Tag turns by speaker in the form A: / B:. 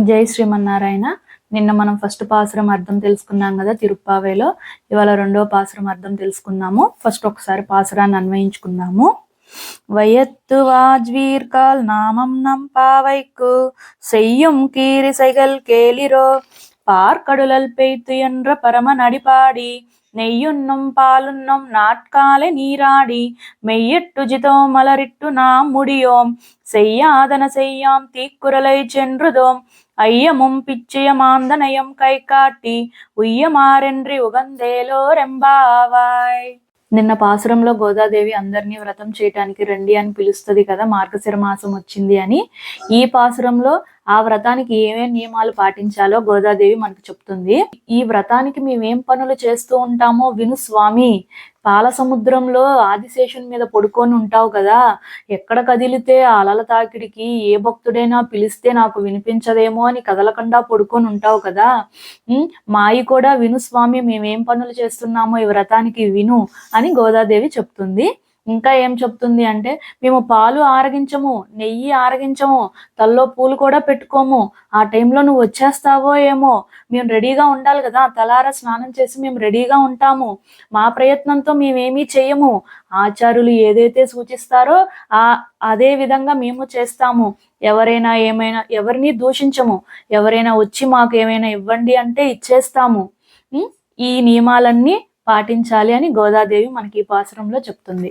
A: జై శ్రీమన్నారాయణ నిన్న మనం ఫస్ట్ పాసురం అర్థం తెలుసుకున్నాం కదా తిరుప్పావేలో ఇవాళ రెండో పాసురం అర్థం తెలుసుకుందాము ఫస్ట్ ఒకసారి పాసురాన్ని అన్వయించుకుందాము వయత్తు వాజ్వీర్కాల్ నామం నం పావైకు செய்யும் கீரிசைகள் கேளிரோ பார்க்கடுலல் பெய்த்து என்ற பரம நடிபாடி நெய்யுண்ணும் பாலுண்ணும் நாட்காலை நீராடி மெய்யட்டுஜிதோ மலரிட்டு நாம் முடியோம் செய்யாதன செய்யாம் தீக்குறளை சென்றுதோம் ஐயமும் பிச்சையமாந்தனயம் கை காட்டி ఉయ్యమారెండ్రి ఉగందేలో రెంబావాయ్ నిన్న పాసురంలో గోదాదేవి అందరినీ వ్రతం చేయటానికి రండి అని పిలుస్తుంది కదా మార్గశిర మాసం వచ్చింది అని ఈ పాసురంలో ఆ వ్రతానికి ఏమేమి నియమాలు పాటించాలో గోదాదేవి మనకు చెప్తుంది. ఈ వ్రతానికి మేమేం పనులు చేస్తూ ఉంటామో విను స్వామి. పాల సముద్రంలో ఆదిశేషుని మీద పడుకొని ఉంటావు కదా. ఎక్కడ కదిలితే అలల తాకిడికి ఏ భక్తుడైనా పిలిస్తే నాకు వినిపించదేమో అని కదలకుండా పడుకొని ఉంటావు కదా. మాయి కూడా విను స్వామి మేమేం పనులు చేస్తున్నామో ఈ వ్రతానికి విను అని గోదాదేవి చెప్తుంది. ఇంకా ఏం చెప్తుంది అంటే మేము పాలు ఆరగించము నెయ్యి ఆరగించము తల్లో పూలు కూడా పెట్టుకోము. ఆ టైంలో నువ్వు వచ్చేస్తావో ఏమో? మేము రెడీగా ఉండాలి కదా. తలార స్నానం చేసి మేము రెడీగా ఉంటాము. మా ప్రయత్నంతో మేమేమీ చేయము. ఆచార్యులు ఏదైతే సూచిస్తారో ఆ అదే విధంగా మేము చేస్తాము. ఎవరైనా ఏమైనా ఎవరిని దూషించము. ఎవరైనా వచ్చి మాకు ఏమైనా ఇవ్వండి అంటే ఇచ్చేస్తాము. ఈ నియమాలన్నీ పాటించాలి అని గోదాదేవి మనకి ఈ పాసురంలో చెప్తుంది.